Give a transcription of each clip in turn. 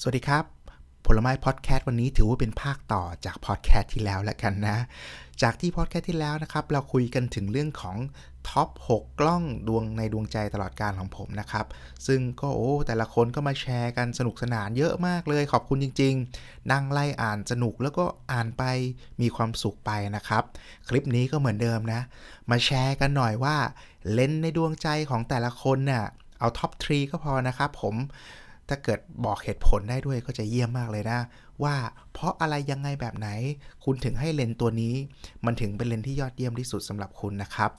สวัสดีครับ ผลไม้พอดแคสต์วันนี้ถือว่าเป็นภาคต่อจากพอดแคสต์ที่แล้วแล้วกันนะ จากที่พอดแคสต์ที่แล้วนะครับ เราคุยกันถึงเรื่องของท็อป 6 กล้องดวงในดวงใจตลอดการของผมนะครับ ซึ่งก็โอ้แต่ละคนก็มาแชร์กันสนุกสนานเยอะมากเลยขอบคุณจริง ๆ นั่งไล่อ่านสนุกแล้วก็อ่านไปมีความสุขไปนะครับ คลิปนี้ก็เหมือนเดิมนะ มาแชร์กันหน่อยว่าเลนส์ในดวงใจของแต่ละคนน่ะเอาท็อป3ก็พอนะครับผม ถ้าเกิดบอกเหตุผลได้ด้วยก็จะเยี่ยมมากเลยนะ ว่าเพราะอะไรยังไงแบบไหน คุณถึงให้เลนตัวนี้ มันถึงเป็นเลนที่ยอดเยี่ยมที่สุดสำหรับคุณนะครับ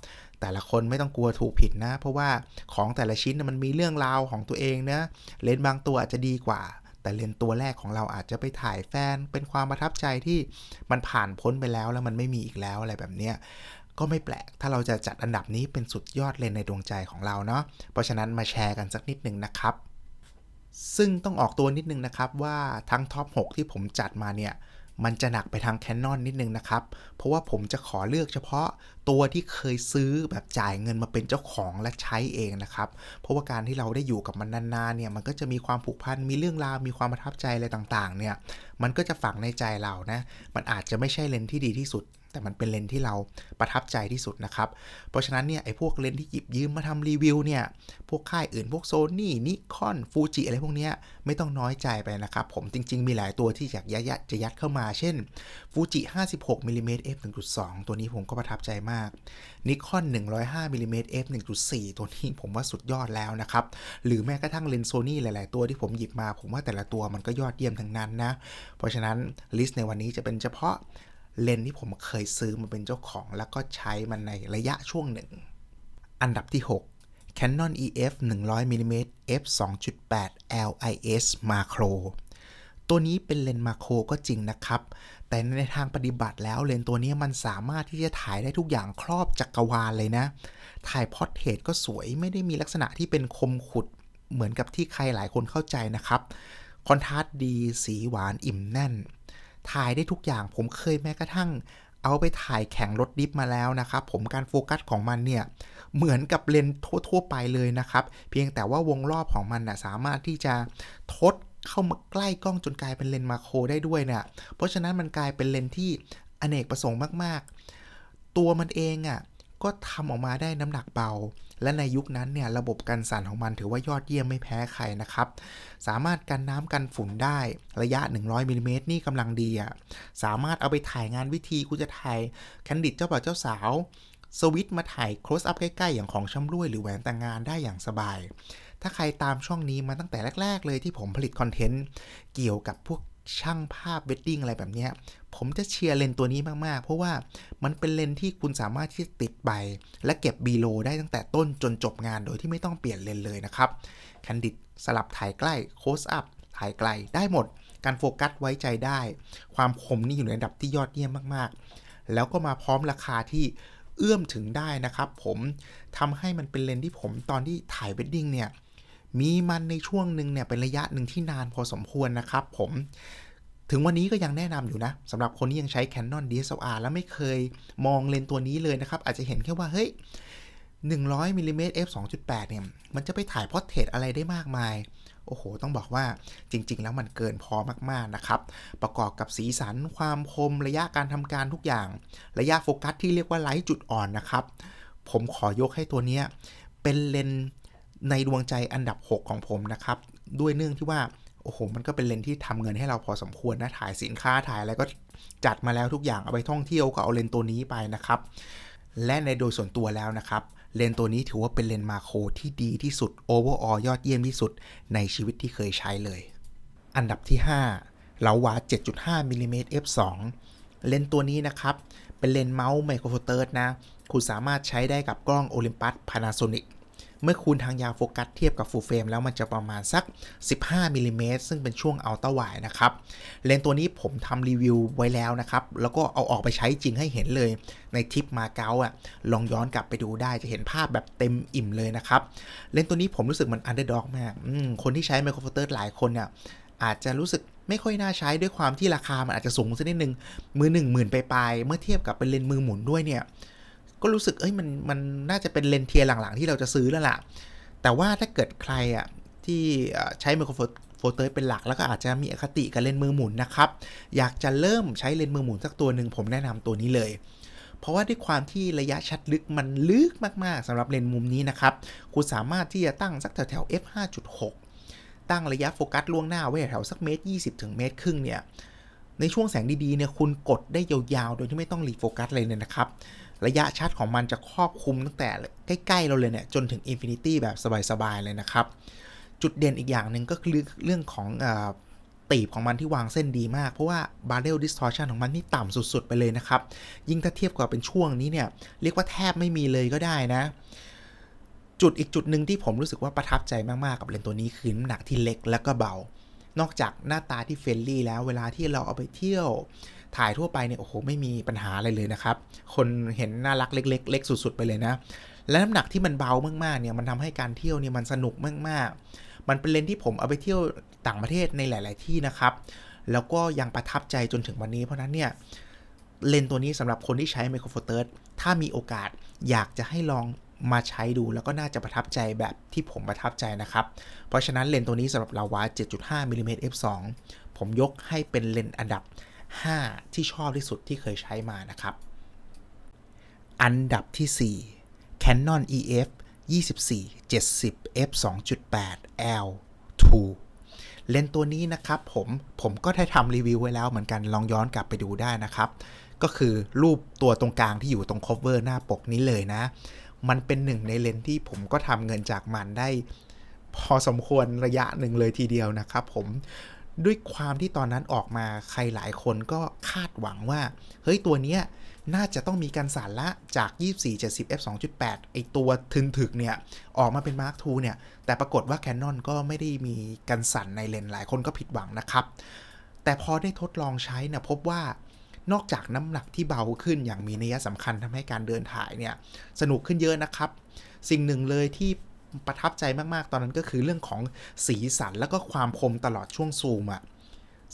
แต่ละคนไม่ต้องกลัวถูกผิดนะ เพราะว่าของแต่ละชิ้นมันมีเรื่องราวของตัวเองนะเลนบางตัวอาจจะดีกว่า แต่เลนตัวแรกของเราอาจจะไปถ่ายแฟน เป็นความประทับใจที่มันผ่านพ้นไปแล้วแล้วมันไม่มีอีกแล้วอะไรแบบเนี้ยก็ไม่แปลก ถ้าเราจะจัดอันดับนี้เป็นสุดยอดเลนในดวงใจของเราเนาะเพราะฉะนั้นมาแชร์กันสักนิดหนึ่งนะครับ ซึ่งต้องออกตัวนิดนึงนะครับว่าทั้งท็อป 6 ที่ผมจัดมาเนี่ย มันจะหนักไปทางแคนนอนนิดนึงนะครับ เพราะว่าผมจะขอเลือกเฉพาะ ตัวที่เคยซื้อแบบจ่ายเงินมาเป็นเจ้าของและใช้เองนะครับ เพราะว่าการที่เราได้อยู่กับมันนานๆเนี่ยมันก็จะมีความผูกพันมีเรื่องราวมีความประทับใจอะไรต่างๆเนี่ยมันก็จะฝังในใจเรานะมันอาจจะไม่ใช่เลนที่ดีที่สุดแต่มันเป็นเลนที่เราประทับใจที่สุดนะครับ เพราะฉะนั้นเนี่ยไอ้พวกเลนที่หยิบยืมมาทำรีวิวเนี่ย พวกค่ายอื่นพวกโซนี่นิคอนฟูจิอะไรพวกเนี้ยไม่ต้องน้อยใจไปนะครับ ผมจริง ๆ มีหลายตัวที่อยากยัดยัดจะยัดเข้ามา เช่นฟูจิ56มิลลิเมตร f 1.2ตัวนี้ผมก็ประทับใจมากนิคอน 105มิลลิเมตร f 1.4 ตัวนี้ผมว่าสุดยอดแล้วนะครับ หรือแม้กระทั่งเลนส์โซนี่หลาย ๆ ตัวที่ผมหยิบมา ผมว่าแต่ละตัวมันก็ยอดเยี่ยมทั้งนั้นนะ เพราะฉะนั้นลิสต์ในวันนี้จะเป็นเฉพาะเลนส์ที่ผมเคยซื้อมาเป็นเจ้าของ แล้วก็ใช้มันในระยะช่วงหนึ่ง อันดับที่ 6 Canon EF 100 mm f 2.8 LIS Macro ตัวนี้เป็นเลนส์มาโครก็จริงนะครับ แต่ในทางปฏิบัติแล้วเลนส์ตัวนี้มันสามารถที่จะถ่ายได้ทุกอย่างครอบจักรวาลเลยนะ ถ่ายพอร์เทรตก็สวยไม่ได้มีลักษณะที่เป็นคมขุดเหมือนกับที่ใครหลายคนเข้าใจนะครับ คอนทราสต์ดีสีหวานอิ่มแน่น ถ่ายได้ทุกอย่างผมเคยแม้กระทั่ง เอาไปถ่ายแข่งรถดิฟมาแล้วนะครับ ผมการโฟกัสของมันเนี่ย เหมือนกับเลนส์ทั่วๆไปเลยนะครับ เพียงแต่ว่าวงรอบของมันนะสามารถที่จะทด เข้ามาใกล้กล้องจนกลายเป็นเลนส์มาโครได้ด้วยเนี่ยเพราะฉะนั้นมันกลายเป็นเลนส์ที่อเนกประสงค์มาก ๆ ตัวมันเองอะก็ทำออกมาได้น้ำหนักเบา และในยุคนั้นเนี่ยระบบกันสั่นของมันถือว่ายอดเยี่ยมไม่แพ้ใครนะครับ สามารถกันน้ำกันฝุ่นได้ระยะ 100มิลลิเมตรนี่กำลังดีอะ สามารถเอาไปถ่ายงานวิธีคุณจะถ่ายแคนดิดเจ้าบ่าวเจ้าสาว สวิตมาถ่าย close up ใกล้ ๆ อย่างของชำร่วยหรือแหวนแต่งงานได้อย่างสบาย ถ้าใครตามช่องนี้มาตั้งแต่แรก ๆ เลยที่ผมผลิตคอนเทนต์เกี่ยวกับพวกช่างภาพเวดดิ้งอะไรแบบนี้ ผมจะเชียร์เลนส์ตัวนี้มากๆ เพราะว่ามันเป็นเลนส์ที่คุณสามารถที่จะติดใบ และเก็บบีโลได้ตั้งแต่ต้นจนจบงานโดยที่ไม่ต้องเปลี่ยนเลนส์เลยนะครับแคนดิดสลับถ่ายใกล้โคสอัพถ่ายไกลได้หมด การโฟกัสไว้ใจได้ ความคมนี่อยู่ในระดับที่ยอดเยี่ยมมากๆ แล้วก็มาพร้อมราคาที่เอื้อมถึงได้นะครับ ผมทำให้มันเป็นเลนส์ที่ผมตอนที่ถ่ายเวดดิ้งเนี่ย มีมันในช่วงหนึ่งเนี่ยเป็นระยะหนึ่งที่นานพอสมควรนะครับผมถึงวันนี้ก็ยังแนะนำอยู่นะสำหรับคนที่ยังใช้ Canon DSLR แล้วไม่เคยมองเลนส์ตัวนี้เลยนะครับ อาจจะเห็นแค่ว่าเฮ้ย100มิลลิเมตร f 2.8เนี่ย มันจะไปถ่ายพอร์เทรตอะไรได้มากมาย โอ้โห ต้องบอกว่าจริง ๆ แล้วมันเกินพอมาก ๆ นะครับ ประกอบกับสีสันความคมระยะการทำการทุกอย่าง ระยะโฟกัสที่เรียกว่าไลท์จุดอ่อนนะครับ ผมขอยกให้ตัวเนี้ยเป็นเลนส์ ในดวงใจอันดับ 6 ของผมนะครับ ด้วยเนื่องที่ว่า โอ้โห มันก็เป็นเลนที่ทำเงินให้เราพอสมควรนะ ถ่ายสินค้าถ่ายอะไรก็จัดมาแล้วทุกอย่างเอาไปท่องเที่ยวก็เอาเลนตัวนี้ไปนะครับ และในโดยส่วนตัวแล้วนะครับ เลนตัวนี้ถือว่าเป็นเลนมาโครที่ดีที่สุด overall ยอดเยี่ยมที่สุดในชีวิตที่เคยใช้เลย อันดับที่ 5เลาวา7.5มิลลิเมตร f2 เลนตัวนี้นะครับ เป็นเลนเมาส์ไมโครโฟเตอร์นะ คุณสามารถใช้ได้กับกล้อง Olympus Panasonic เมื่อคูณทางยาวโฟกัสเทียบกับฟูลเฟรมแล้วมันจะประมาณสัก 15มิลลิเมตรซึ่งเป็นช่วงอัลตร้าไวนะครับ เลนส์ตัวนี้ผมทำรีวิวไว้แล้วนะครับ แล้วก็เอาออกไปใช้จริงให้เห็นเลยในทริปมาเก๊าอะลองย้อนกลับไปดูได้จะเห็นภาพแบบเต็มอิ่มเลยนะครับ เลนส์ตัวนี้ผมรู้สึกมันอันเดอร์ด็อกมากคนที่ใช้ไมโครโฟเตอร์หลายคนเนี่ยอาจจะรู้สึกไม่ค่อยน่าใช้ด้วยความที่ราคามันอาจจะสูงสักนิดนึงมือหนึ่งหมื่นไปลายเมื่อเทียบกับเป็นเลนส์มือหมุนด้วยเนี่ย ก็รู้สึกเอ้ยมันมันน่าจะเป็นเลนเทียหลังๆ ที่เราจะซื้อแล้วล่ะ แต่ว่าถ้าเกิดใครอะที่ใช้ไมโครโฟเตอร์เป็นหลักแล้วก็อาจจะมีอคติกับเลนส์มือหมุนนะครับ อยากจะเริ่มใช้เลนส์มือหมุนสักตัวหนึ่งผมแนะนำตัวนี้เลย เพราะว่าด้วยความที่ระยะชัดลึกมันลึกมากๆสำหรับเลนส์มุมนี้นะครับ คุณสามารถที่จะตั้งสักแถวๆ f 5.6 ตั้งระยะโฟกัสล่วงหน้าไว้แถวสักเมตร20 ถึงเมตรครึ่งเนี่ยในช่วงแสงดีๆเนี่ยคุณกดได้ยาวๆ โดยที่ไม่ต้องรีโฟกัสเลยเนี่ยนะครับ ระยะชัดของมันจะครอบคลุมตั้งแต่ใกล้ ๆ เราเลยเนี่ย จนถึงอินฟินิตี้แบบสบาย ๆ เลยนะครับ จุดเด่นอีกอย่างหนึ่งก็คือเรื่องของอตีบของมันที่วางเส้นดีมาก เพราะว่า barrel distortion ของมันนี่ต่ำสุด ๆ ไปเลยนะครับ ยิ่งถ้าเทียบกับเป็นช่วงนี้เนี่ย เรียกว่าแทบไม่มีเลยก็ได้นะ จุดอีกจุดหนึ่งที่ผมรู้สึกว่าประทับใจมาก ๆ กับเลนส์ตัวนี้คือน้ำหนักที่เล็กและก็เบา นอกจากหน้าตาที่เฟรนลี่แล้วเวลาที่เราเอาไปเที่ยวถ่ายทั่วไปเนี่ยโอ้โหไม่มีปัญหาอะไรเลยนะครับ คนเห็นน่ารักเล็กๆเล็กสุด ๆ ไปเลยนะ และน้ำหนักที่มันเบามากๆเนี่ยมันทำให้การเที่ยวเนี่ยมันสนุกมากๆ มันเป็นเลนที่ผมเอาไปเที่ยวต่างประเทศในหลาย ๆ ที่นะครับ แล้วก็ยังประทับใจจนถึงวันนี้เพราะนั้นเนี่ยเลนตัวนี้สำหรับคนที่ใช้ไมโครโฟเตอร์ถ้ามีโอกาสอยากจะให้ลองมาใช้ดูแล้วก็น่าจะประทับใจแบบที่ผมประทับใจนะครับ เพราะฉะนั้นเลนส์ตัวนี้สำหรับลาวา7.5มิลลิเมตร f2 ผมยกให้เป็นเลนส์อันดับ 5 ที่ชอบที่สุดที่เคยใช้มานะครับ อันดับที่ 4 Canon EF 24 70 f 2.8 l 2เลนตัวนี้นะครับผมผมก็ได้ทำรีวิวไว้แล้วเหมือนกันลองย้อนกลับไปดูได้นะครับ ก็คือรูปตัวตรงกลางที่อยู่ตรง cover หน้าปกนี้เลยนะ มันเป็นหนึ่งในเลนที่ผมก็ทำเงินจากมันได้พอสมควรระยะหนึ่งเลยทีเดียวนะครับผม ด้วยความที่ตอนนั้นออกมาใครหลายคนก็คาดหวังว่า เฮ้ยตัวเนี้ยน่าจะต้องมีการสารละจาก 2470 f 2.8ไอตัวทึนถึกเนี่ย ออกมาเป็น Mark II เนี่ย แต่ปรากฏว่า Canon ก็ไม่ได้มีการสั่นในเลนส์หลายคนก็ผิดหวังนะครับ แต่พอได้ทดลองใช้เนี่ยพบว่านอกจากน้ำหนักที่เบาขึ้นอย่างมีนัยสำคัญทำให้การเดินถ่ายเนี่ย สนุกขึ้นเยอะนะครับ สิ่งหนึ่งเลยที่ ประทับใจมากๆ ตอนนั้นก็คือเรื่องของสีสันแล้วก็ความคมตลอดช่วงซูมอะ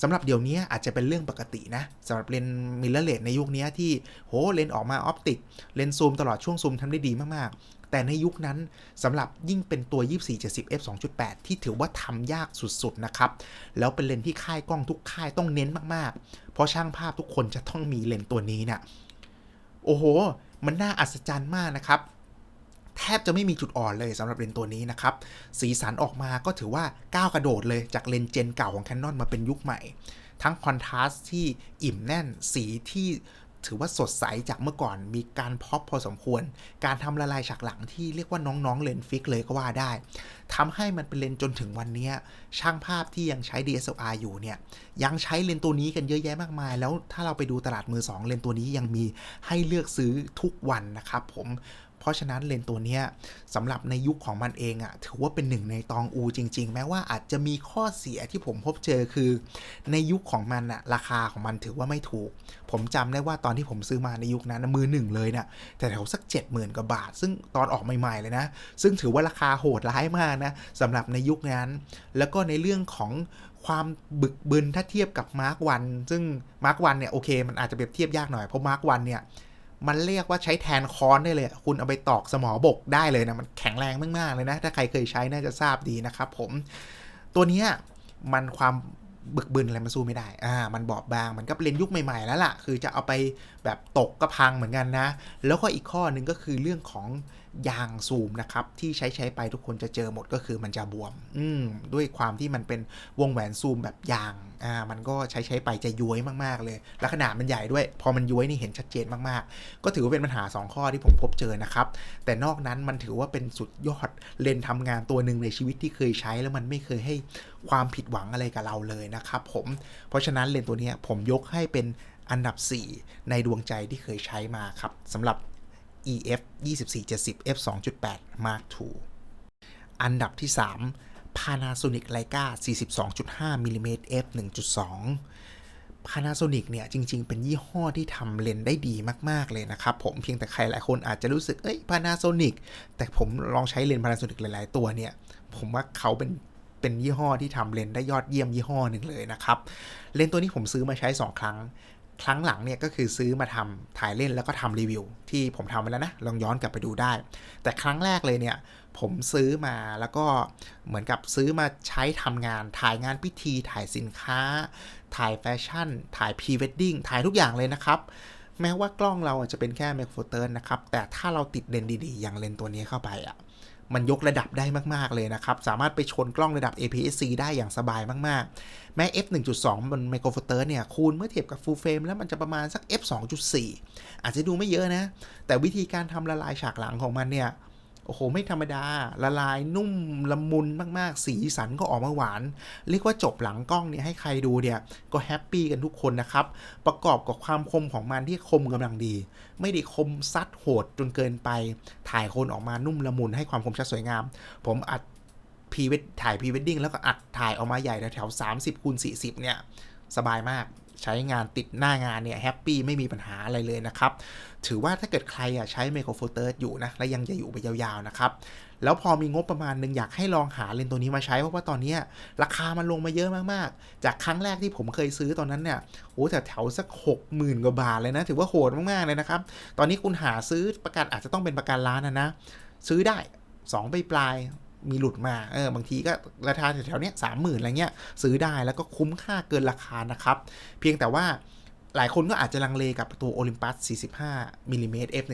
สำหรับเดี๋ยวนี้อาจจะเป็นเรื่องปกตินะสำหรับเลนมิลเลอร์เลในยุคนี้ที่โหเลนออกมาออปติกเลนซูมตลอดช่วงซูมทำได้ดีมากๆ แต่ในยุคนั้นสำหรับยิ่งเป็นตัว 2470 f 2.8 ที่ถือว่าทำยากสุดๆนะครับ แล้วเป็นเลนที่ค่ายกล้องทุกค่ายต้องเน้นมากๆ เพราะช่างภาพทุกคนจะต้องมีเลนตัวนี้เนะี่ยโอ้โห มันน่าอัศจรรย์มากนะครับ แทบจะไม่มีจุดอ่อนเลยสำหรับเลนตัวนี้นะครับ สีสันออกมาก็ถือว่าก้าวกระโดดเลยจากเลนเจนเก่าของ Canon มาเป็นยุคใหม่ ทั้งคอนทราสต์ที่อิ่มแน่นสีที่ถือว่าสดใสจากเมื่อก่อนมีการพอปพอสมควร การทำละลายฉากหลังที่เรียกว่าน้องๆเลนฟิกเลยก็ว่าได้ทำให้มันเป็นเลนจนถึงวันนี้ ช่างภาพที่ยังใช้ DSLR อยู่เนี่ย ยังใช้เลนตัวนี้กันเยอะแยะมากมาย แล้วถ้าเราไปดูตลาดมือ 2 เลนตัวนี้ยังมีให้เลือกซื้อทุกวันนะครับผม เพราะฉะนั้นเลนตัวนี้สำหรับในยุคของมันเองอะ่ะถือว่าเป็นหนึ่งในตองอูจริง ๆ แม้ว่าอาจจะมีข้อเสียที่ผมพบเจอคือ ในยุคของมันอะราคาของมันถือว่าไม่ถูก ผมจำได้ว่าตอนที่ผมซื้อมาในยุคนั้นมือหนึ่งเลยเนะ่ยแต่แถวสัก 70,000กว่าบาท ซึ่งตอนออกใหม่ๆเลยนะ ซึ่งถือว่าราคาโหดร้ายมากนะสำหรับในยุคนั้น แล้วก็ในเรื่องของความบึกบึนถ้าเทียบกับมาร์กวันซึ่งมาร์กวันเนี่ยโอเค มันอาจจะเปรียบเทียบยากหน่อยเพราะมาร์กวันเนี่ย มันเรียกว่าใช้แทนค้อนได้เลย คุณเอาไปตอกสมอบกได้เลยนะมันแข็งแรงมากๆเลยนะ ถ้าใครเคยใช้น่าจะทราบดีนะครับผมตัวนี้มันความบึกบึนอะไรมันสู้ไม่ได้ อ่า มันบอบบาง มันก็เป็นยุคใหม่ ๆ แล้วล่ะ คือจะเอาไปแบบตกก็พังเหมือนกันนะ แล้วก็อีกข้อหนึ่งก็คือเรื่องของ ยางซูมนะครับที่ใช้ใช้ไปทุกคนจะเจอหมดก็คือมันจะบวม อืมด้วยความที่มันเป็นวงแหวนซูมแบบยางอ่ามันก็ใช้ใช้ไปจะย้วยมากๆ เลยและขนาดมันใหญ่ด้วย พอมันย้วยนี่เห็นชัดเจนมากๆ ก็ถือว่าเป็นปัญหา 2 ข้อที่ผมพบเจอนะครับ แต่นอกนั้นมันถือว่าเป็นสุดยอดเลนทำงานตัวหนึ่งในชีวิตที่เคยใช้แล้วมันไม่เคยให้ความผิดหวังอะไรกับเราเลยนะครับผมเพราะฉะนั้นเลนตัวนี้ผมยกให้เป็นอันดับ 4 ในดวงใจที่เคยใช้มาครับสำหรับ EF 2470 f 2.8 Mark II อันดับที่ 3 Panasonic Leica 42.5 mm f 1.2 Panasonic เนี่ย จริง ๆ เป็นยี่ห้อที่ทำเลนได้ดีมาก ๆ เลยนะครับ ผมเพียงแต่ใครหลายคนอาจจะรู้สึก เอ้ย Panasonic แต่ผมลองใช้เลน Panasonic หลาย ๆ ตัวเนี่ย ผมว่าเขาเป็นเป็นยี่ห้อที่ทำเลนได้ยอดเยี่ยมยี่ห้อหนึ่งเลยนะครับ เลนตัวนี้ผมซื้อมาใช้ 2 ครั้ง ครั้งหลังเนี่ยก็คือซื้อมาทำถ่ายเล่นแล้วก็ทำรีวิว ที่ผมทำไปแล้วนะลองย้อนกลับไปดูได้ แต่ครั้งแรกเลยเนี่ยผมซื้อมาแล้วก็เหมือนกับซื้อมาใช้ทำงานถ่ายงานพิธีถ่ายสินค้า ถ่ายแฟชั่น ถ่ายพรีเวดดิ้งถ่ายทุกอย่างเลยนะครับ แม้ว่ากล้องเราจะเป็นแค่เมกโฟเตอร์นะครับ แต่ถ้าเราติดเลนส์ดีๆ อย่างเลนส์ตัวนี้เข้าไปอะ มันยกระดับได้มาก ๆ เลยนะครับ สามารถไปชนกล้องระดับ APS-C ได้อย่างสบายมาก ๆ แม้ f 1.2บนไมโครโฟเตอร์เนี่ย คูณเมื่อเทียบกับ full frame แล้วมันจะประมาณสัก f 2.4อาจจะดูไม่เยอะนะ แต่วิธีการทำละลายฉากหลังของมันเนี่ย โอ้โห ไม่ธรรมดา ละลายนุ่มละมุนมากๆ สีสันก็ออกมาหวาน เรียกว่าจบหลังกล้องเนี่ยให้ใครดูเนี่ย ก็แฮปปี้กันทุกคนนะครับ ประกอบกับความคมของมันที่คมกำลังดี ไม่ได้คมซัดโหดจนเกินไป ถ่ายคนออกมานุ่มละมุนให้ความคมชัดสวยงาม ผมอัดพีเวดถ่ายพีเวดดิ้งแล้วก็อัดถ่ายออกมาใหญ่แถวๆ30คูณ40เนี่ย สบายมาก ใช้งานติดหน้างานเนี่ยแฮปปี้ไม่มีปัญหาอะไรเลยนะครับ ถือว่าถ้าเกิดใครอะใช้ไมโครโฟเตอร์อยู่นะ และยังจะอยู่ไปยาวๆนะครับ แล้วพอมีงบประมาณหนึ่งอยากให้ลองหาเลนส์ตัวนี้มาใช้ เพราะว่าตอนนี้ราคามันลงมาเยอะมากๆ จากครั้งแรกที่ผมเคยซื้อตอนนั้นเนี่ยโอ้แต่แถวสัก 6 0,000 กว่าบาทเลยนะ ถือว่าโหดมากๆเลยนะครับ ตอนนี้คุณหาซื้อประกันอาจจะต้องเป็นประกันร้านนะนะซื้อได้2ไปปลาย มีหลุดมาเออบางทีก็ราคาแถวๆเนี้ยสามหมื่นอะไรเงี้ยซื้อได้แล้วก็คุ้มค่าเกินราคานะครับ เพียงแต่ว่าหลายคนก็อาจจะลังเลกับตัวโอลิมปัส 45มิลลิเมตร f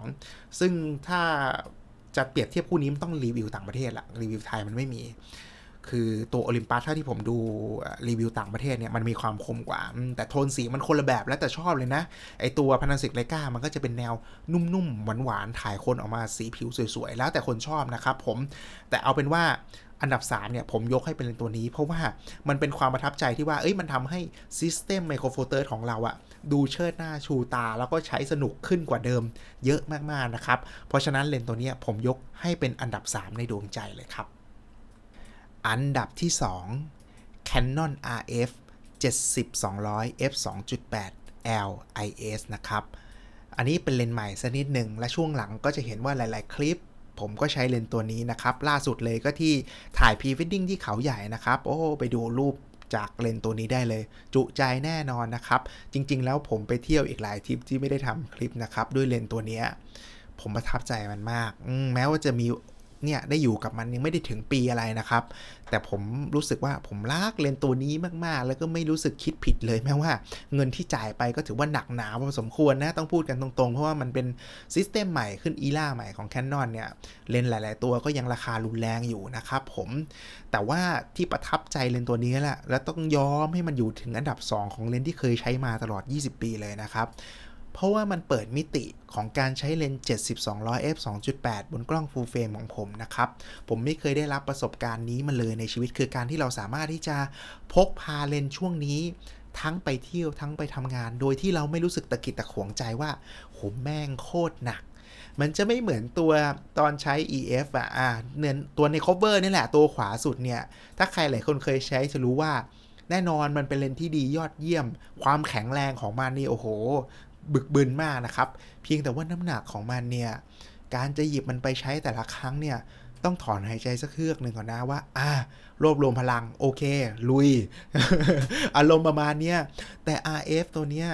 1.2 ซึ่งถ้าจะเปรียบเทียบคู่นี้มันต้องรีวิวต่างประเทศละรีวิวไทยมันไม่มี คือตัวโอลิมปัสเท่าที่ผมดูรีวิวต่างประเทศเนี่ยมันมีความคมกว่า แต่โทนสีมันคนละแบบแล้วแต่ชอบเลยนะ ไอตัวพานาสิกไลกามันก็จะเป็นแนวนุ่มๆ หวานๆ ถ่ายคนออกมาสีผิวสวยๆ แล้วแต่คนชอบนะครับผมแต่เอาเป็นว่าอันดับ 3 เนี่ย ผมยกให้เป็นตัวนี้ เพราะว่ามันเป็นความประทับใจที่ว่า เอ้ยมันทำให้ซิสเต็มไมโครโฟเตอร์ของเราอะดูเชิดหน้าชูตา แล้วก็ใช้สนุกขึ้นกว่าเดิมเยอะมาก ๆ นะครับ เพราะฉะนั้นเลนส์ตัวนี้ผมยกให้เป็นอันดับ 3 ในดวงใจเลยครับ อันดับที่ 2 Canon RF 70-200 f 2.8 L IS นะครับ อันนี้เป็นเลนส์ใหม่สักนิดหนึ่ง และช่วงหลังก็จะเห็นว่าหลาย ๆ คลิป ผมก็ใช้เลนส์ตัวนี้นะครับ ล่าสุดเลยก็ที่ถ่ายพรีเวดดิ้งที่เขาใหญ่นะครับ โอ้ ไปดูรูปจากเลนส์ตัวนี้ได้เลย จุใจแน่นอนนะครับ จริง ๆ แล้วผมไปเที่ยวอีกหลายทริปที่ไม่ได้ทำคลิปนะครับ ด้วยเลนส์ตัวนี้ผมประทับใจมันมากแม้ว่าจะมี เนี่ยได้อยู่กับมันยังไม่ได้ถึงปีอะไรนะครับ แต่ผมรู้สึกว่าผมรักเลนตัวนี้มากๆ แล้วก็ไม่รู้สึกคิดผิดเลยแม้ว่าเงินที่จ่ายไปก็ถือว่าหนักหนาพอสมควรนะต้องพูดกันตรงๆ เพราะว่ามันเป็นซิสเต็มใหม่ขึ้นอีล่าใหม่ของ Canon เนี่ยเลนหลาย ๆ ตัวก็ยังราคารุนแรงอยู่นะครับผมแต่ว่าที่ประทับใจเลนตัวนี้แหละแล้วต้องยอมให้มันอยู่ถึงอันดับ 2 ของเลนที่เคยใช้มาตลอด 20 ปีเลยนะครับ เพราะว่ามันเปิดมิติของการใช้เลนส์7200 f 2.8 บนกล้อง full frame ของผมนะครับ ผมไม่เคยได้รับประสบการณ์นี้มาเลยในชีวิตคือการที่เราสามารถที่จะพกพาเลนส์ช่วงนี้ทั้งไปเที่ยวทั้งไปทำงาน โดยที่เราไม่รู้สึกตะกิดตะขวงใจว่าโหแม่งโคตรหนัก มันจะไม่เหมือนตัวตอนใช้ EF อะอ่าเนือนตัวใน cover นี่แหละตัวขวาสุดเนี่ย ถ้าใครหลายคนเคยใช้จะรู้ว่าแน่นอนมันเป็นเลนส์ที่ดียอดเยี่ยม ความแข็งแรงของมันนี่โอ้โห บึกบึนมากนะครับ เพียงแต่ว่าน้ำหนักของมันเนี่ยการจะหยิบมันไปใช้แต่ละครั้งเนี่ยต้องถอนหายใจสักเครือกหนึ่งก่อนนะว่า อ่ารวบรวมพลังโอเค ลุย อารมณ์ประมาณเนี้ยแต่ RF ตัวเนี้ย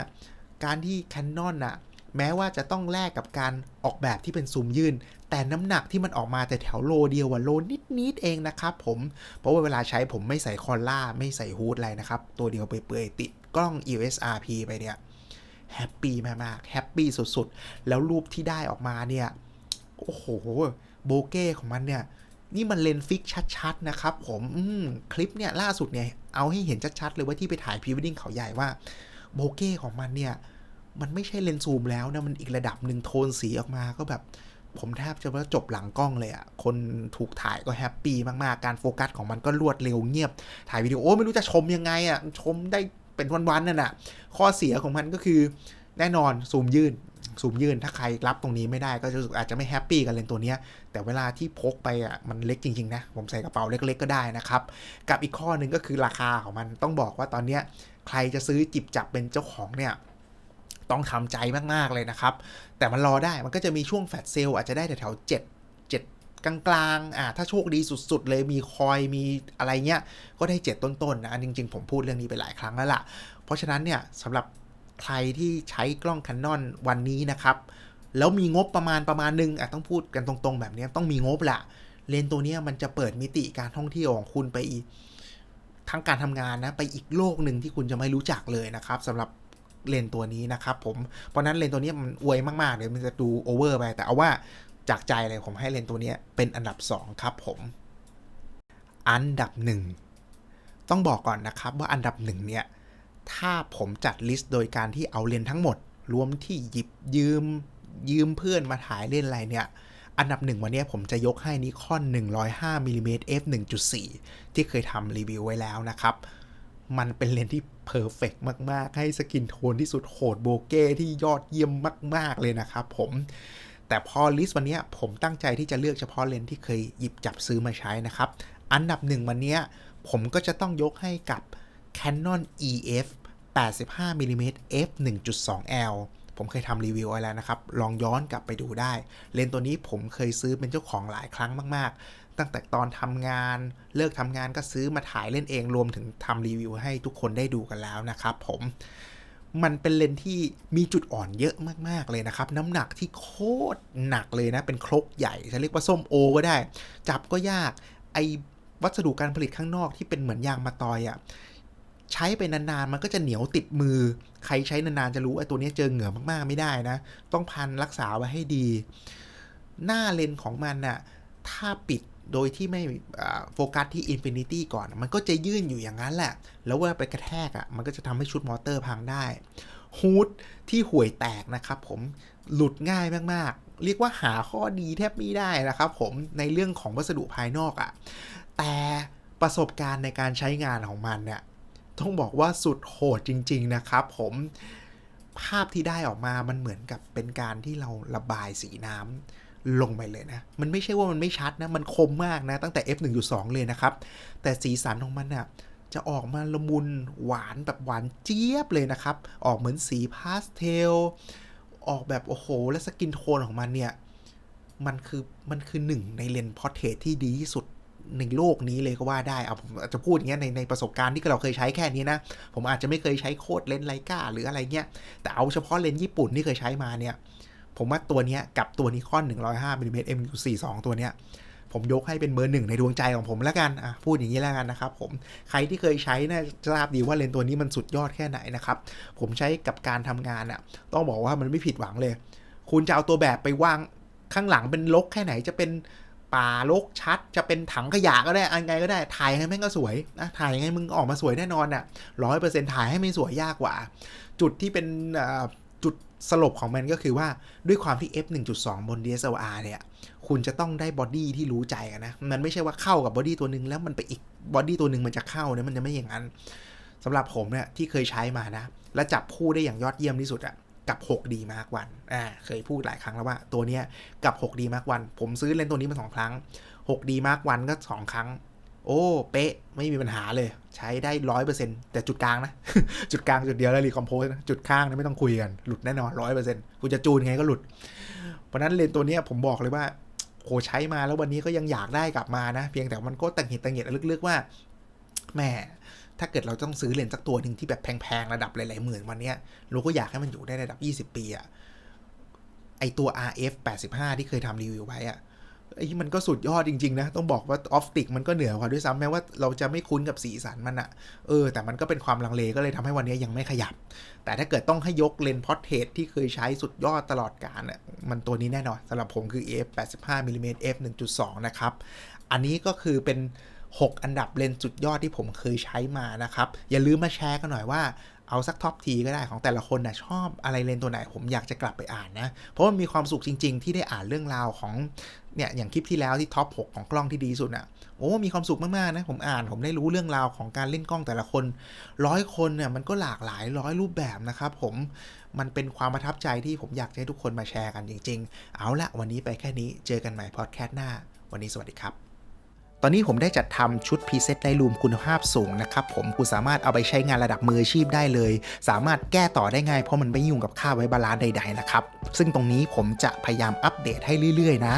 การที่ Canon อะแม้ว่าจะต้องแลกกับการออกแบบที่เป็นซูมยื่น แต่น้ำหนักที่มันออกมาแต่แถวโลเดียวว่าโลนิดๆเองนะครับผม เพราะว่าเวลาใช้ผมไม่ใส่คอลล่า ไม่ใส่ฮูดอะไรนะครับ ตัว dio เปื่อยๆติดกล้อง EOS RP ไปเนี่ย แฮปปี้มากๆแฮปปี้สุดๆ แล้วรูปที่ได้ออกมาเนี่ย โอ้โห โบเก้ของมันเนี่ย นี่มันเลนฟิกชัด ๆ นะครับผมคลิปเนี่ยล่าสุดเนี่ย เอาให้เห็นชัด ๆ เลยว่าที่ไปถ่ายพรีวดดิ้งเขาใหญ่ว่าโบเก้ของมันเนี่ย มันไม่ใช่เลนซูมแล้วนะ มันอีกระดับหนึ่งโทนสีออกมาก็แบบผมแทบจะว่าจบหลังกล้องเลยอะคนถูกถ่ายก็แฮปปี้มาก ๆ การโฟกัสของมันก็รวดเร็วเงียบ ถ่ายวิดีโอไม่รู้จะชมยังไงอะชมได้ เป็นวันๆนั่นน่ะข้อเสียของมันก็คือแน่นอนซูมยื่นซูมยื่นถ้าใครรับตรงนี้ไม่ได้ก็จะอาจจะไม่แฮปปี้กับเลนตัวนี้แต่เวลาที่พกไปอะมันเล็กจริงๆนะ ผมใส่กระเป๋าเล็กๆก็ได้นะครับ กับอีกข้อหนึ่งก็คือราคาของมันต้องบอกว่าตอนนี้ใครจะซื้อจิบจับเป็นเจ้าของเนี่ยต้องทำใจมากๆเลยนะครับ แต่มันรอได้มันก็จะมีช่วงแฟลชเซลอาจจะได้แถวๆเจ็ดเจ็ด กลางๆอ่าถ้าโชคดีสุดๆ เลยมีคอยมีอะไรเงี้ย ก็ได้เจ็ดต้นๆนะจริง ๆ ผมพูดเรื่องนี้ไปหลายครั้งแล้วล่ะ เพราะฉะนั้นเนี่ยสำหรับใครที่ใช้กล้อง Canon วันนี้นะครับ แล้วมีงบประมาณประมาณหนึงอะต้องพูดกันตรงๆ แบบนี้ต้องมีงบแหละเลนตัวนี้มันจะเปิดมิติการท่องเที่ยวของคุณไปอีกทั้งการทำงานนะไปอีกโลกหนึ่งที่คุณจะไม่รู้จักเลยนะครับสำหรับเลนตัวนี้นะครับผมเพราะนั้นเลนตัวนี้มันอวยมากๆเดี๋ยวมันจะดูโอเวอร์ไปแต่เอาว่า จากใจเลยผมให้เลนส์ตัวนี้เป็นอันดับ 2 ครับผม อันดับหนึ่งต้องบอกก่อนนะครับว่าอันดับหนึ่งเนี่ยถ้าผมจัดลิสต์โดยการที่เอาเลนส์ทั้งหมด รวมที่หยิบยืมยืมเพื่อนมาถ่ายเล่นอะไรเนี่ยอันดับหนึ่งวันนี้ผมจะยกให้นิคอน 105มิลลิเมตร f 1.4 ที่เคยทำรีวิวไว้แล้วนะครับ มันเป็นเลนส์ที่เพอร์เฟกมาก ๆ ให้สกินโทนที่สุดโหดโบเก้ที่ยอดเยี่ยมมาก ๆ เลยนะครับผม แต่พอลิสต์วันนี้ผมตั้งใจที่จะเลือกเฉพาะเลนส์ที่เคยหยิบจับซื้อมาใช้นะครับ อันดับหนึ่งวันนี้ผมก็จะต้องยกให้กับ Canon EF 85มิลลิเมตร f 1.2 L ผมเคยทำรีวิวไว้แล้วนะครับ ลองย้อนกลับไปดูได้ เลนส์ตัวนี้ผมเคยซื้อเป็นเจ้าของหลายครั้งมาก ๆ ตั้งแต่ตอนทำงาน เลิกทำงานก็ซื้อมาถ่ายเล่นเองรวมถึงทำรีวิวให้ทุกคนได้ดูกันแล้วนะครับผม มันเป็นเลนส์ที่มีจุดอ่อนเยอะมากๆเลยนะครับ น้ำหนักที่โคตรหนักเลยนะ เป็นครกใหญ่จะเรียกว่าส้มโอก็ได้ จับก็ยาก ไอวัสดุการผลิตข้างนอกที่เป็นเหมือนยางมาตอยอะ่ะใช้ไปนานๆ มันก็จะเหนียวติดมือ ใครใช้นานๆ จะรู้ไอ้ตัวนี้เจอเหงื่อมากๆไม่ได้นะ ต้องพันรักษาไว้ให้ดี หน้าเลนของมันน่ะ ถ้าปิด โดยที่ไม่โฟกัสที่อินฟินิตี้ก่อน มันก็จะยื่นอยู่อย่างนั้นแหละ แล้วเวลาไปกระแทกอะ่ะ มันก็จะทำให้ชุดมอเตอร์พังได้ฮูดที่ห่วยแตกนะครับผมหลุดง่ายมากๆ เรียกว่าหาข้อดีแทบไม่ได้นะครับผมในเรื่องของวัสดุภายนอกอะ่ะ แต่ประสบการณ์ในการใช้งานของมันเนี่ยต้องบอกว่าสุดโหดจริง ๆ นะครับผมภาพที่ได้ออกมามันเหมือนกับเป็นการที่เราระบายสีน้ำ ลงไปเลยนะ มันไม่ใช่ว่ามันไม่ชัดนะ มันคมมากนะ ตั้งแต่ f 1.2 เลยนะครับ แต่สีสันของมันอะจะออกมาละมุนหวานแบบหวานเจี๊ยบเลยนะครับ ออกเหมือนสีพาสเทล ออกแบบโอ้โห และสกินโทนของมันเนี่ย มันคือ มันคือหนึ่งในเลนส์พอร์เทรตที่ดีที่สุดในโลกนี้เลยก็ว่าได้ เอาผมอาจจะพูดอย่างเงี้ยในในประสบการณ์ที่เราเคยใช้แค่นี้นะ ผมอาจจะไม่เคยใช้โคดเลนส์ไลกาหรืออะไรเงี้ย แต่เอาเฉพาะเลนส์ญี่ปุ่นที่เคยใช้มาเนี่ย ผมว่าตัวนี้กับตัวนิคอน105มิลลิเมตร M42 ตัวเนี้ยผมยกให้เป็นเบอร์หนึ่งในดวงใจของผมแล้วกันอะพูดอย่างนี้แล้วกันนะครับผม ใครที่เคยใช้นะ่าจะทราบดีว่าเลนส์ตัวนี้มันสุดยอดแค่ไหนนะครับ ผมใช้กับการทำงานอะ ต้องบอกว่ามันไม่ผิดหวังเลย คุณจะเอาตัวแบบไปวางข้างหลังเป็นลกแค่ไหนจะเป็นป่าลกชัด จะเป็นถังขยะก็ได้อันไงก็ได้ ถ่ายให้แม่งก็สวยนะถ่ายยังไงมึงออกมาสวยแน่นอนอะร้อยเปอร์เซ็นต์ถ่ายให้ไม่สวยยากกว่า จุดที่เป็น จุดสลบของมันก็คือว่าด้วยความที่ f 1.2 บน DSLR เนี่ย คุณจะต้องได้บอดี้ที่รู้ใจนะ มันไม่ใช่ว่าเข้ากับบอดี้ตัวหนึ่งแล้วมันไปอีกบอดี้ตัวหนึ่งมันจะเข้าเนี่ยมันจะไม่อย่างนั้นสำหรับผมเนี่ยที่เคยใช้มานะ และจับคู่ได้อย่างยอดเยี่ยมที่สุดอะกับ 6D Mark 1อ่าเคยพูดหลายครั้งแล้วว่าตัวเนี้ยกับ 6D Mark 1ผมซื้อเลนส์ตัวนี้มาสองครั้ง 6D Mark 1ก็ 2 ครั้ง โอ้เป๊ะไม่มีปัญหาเลย ใช้ได้ร้อยเปอร์เซ็นต์แต่จุดกลางนะ จุดกลางจุดเดียวแล้วรีคอมโพสนะจุดข้างนี่ไม่ต้องคุยกัน หลุดแน่นอนร้อยเปอร์เซ็นต์คุณจะจูนไงก็หลุด เพราะนั้นเลนตัวนี้ผมบอกเลยว่าโหใช้มาแล้ววันนี้ก็ยังอยากได้กลับมานะ เพียงแต่มันก็ตังเหิดตังเหงียดลึกๆว่าแหมถ้าเกิดเราต้องซื้อเลนส์สักตัวหนึ่งที่แบบแพงๆ ระดับหลายๆหมื่นวันนี้เราก็อยากให้มันอยู่ได้ระดับ 20 ปีอะไอตัว RF 85 ที่เคยทำรีวิวไว้อะ ไอ้มันก็สุดยอดจริง ๆ นะ ต้องบอกว่าออฟติกมันก็เหนือกว่าด้วยซ้ำแม้ว่าเราจะไม่คุ้นกับสีสันมันอะเออ แต่มันก็เป็นความลังเลก็เลยทำให้วันนี้ยังไม่ขยับ แต่ถ้าเกิดต้องให้ยกเลนส์พอร์เทรตที่เคยใช้สุดยอดตลอดกาลมันตัวนี้แน่นอนสำหรับผมคือ f 85มิลลิเมตร f 1.2 นะครับ อันนี้ก็คือเป็น 6 อันดับเลนส์สุดยอดที่ผมเคยใช้มานะครับ อย่าลืมมาแชร์กันหน่อยว่า เอาสักท็อปทีก็ได้ของแต่ละคนนะชอบอะไรเลนตัวไหน ผมอยากจะกลับไปอ่านนะ เพราะมันมีความสุขจริง ๆ ที่ได้อ่านเรื่องราวของเนี่ยอย่างคลิปที่แล้วที่ท็อป 6 ของกล้องที่ดีสุดอะ่ะโอ้มีความสุขมากๆนะผมอ่านผมได้รู้เรื่องราวของการเล่นกล้องแต่ละคนร้อยคนเนี่ยมันก็หลากหลายร้อยรูปแบบนะครับผมมันเป็นความประทับใจที่ผมอยากให้ทุกคนมาแชร์กันจริง ๆ เอาละวันนี้ไปแค่นี้เจอกันใหม่พอดแคสต์หน้า วันนี้สวัสดีครับ ตอนนี้ผมได้จัดทำชุดพรีเซตไลรูมคุณภาพสูงนะครับผมคุณสามารถเอาไปใช้งานระดับมืออาชีพได้เลย สามารถแก้ต่อได้ง่ายเพราะมันไม่ยุ่งกับค่าไว้บาลานซ์ใดๆนะครับ ซึ่งตรงนี้ผมจะพยายามอัปเดตให้เรื่อยๆ นะ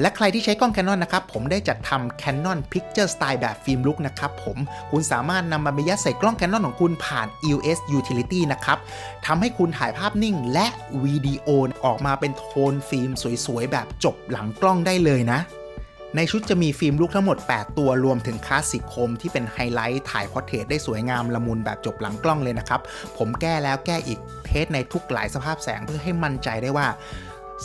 และใครที่ใช้กล้อง Canon นะครับ ผมได้จัดทำ Canon Picture Style แบบฟิล์มลุกนะครับผม คุณสามารถนำมายัดใส่กล้อง Canon ของคุณผ่าน EOS Utility นะครับทำให้คุณถ่ายภาพนิ่งและวิดีโอออกมาเป็นโทนฟิล์มสวยๆ แบบจบหลังกล้องได้เลยนะ ในชุดจะมีฟิล์มลูกทั้งหมด 8 ตัวรวมถึงคลาสสิกโคมที่เป็นไฮไลท์ถ่ายพอร์เทรตได้สวยงามละมุนแบบจบหลังกล้องเลยนะครับ ผมแก้แล้วแก้อีกเทสในทุกหลายสภาพแสงเพื่อให้มั่นใจได้ว่า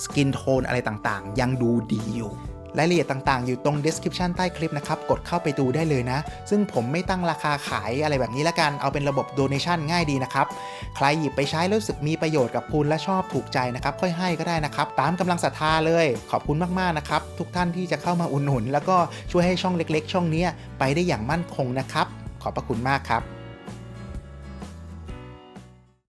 สกินโทนอะไรต่างๆ ยังดูดีอยู่ รายละเอียดต่างๆ อยู่ตรง description ใต้คลิปนะครับ กดเข้าไปดูได้เลยนะ ซึ่งผมไม่ตั้งราคาขายอะไรแบบนี้ละกัน เอาเป็นระบบ donation ง่ายดีนะครับ ใครหยิบไปใช้แล้วรู้สึกมีประโยชน์กับคุณและชอบถูกใจนะครับ ค่อยให้ก็ได้นะครับ ตามกำลังศรัทธาเลย ขอบคุณมากๆนะครับ ทุกท่านที่จะเข้ามาอุดหนุน แล้วก็ช่วยให้ช่องเล็ก ๆ ช่องนี้ไปได้อย่างมั่นคงนะครับ ขอบพระคุณมากครับ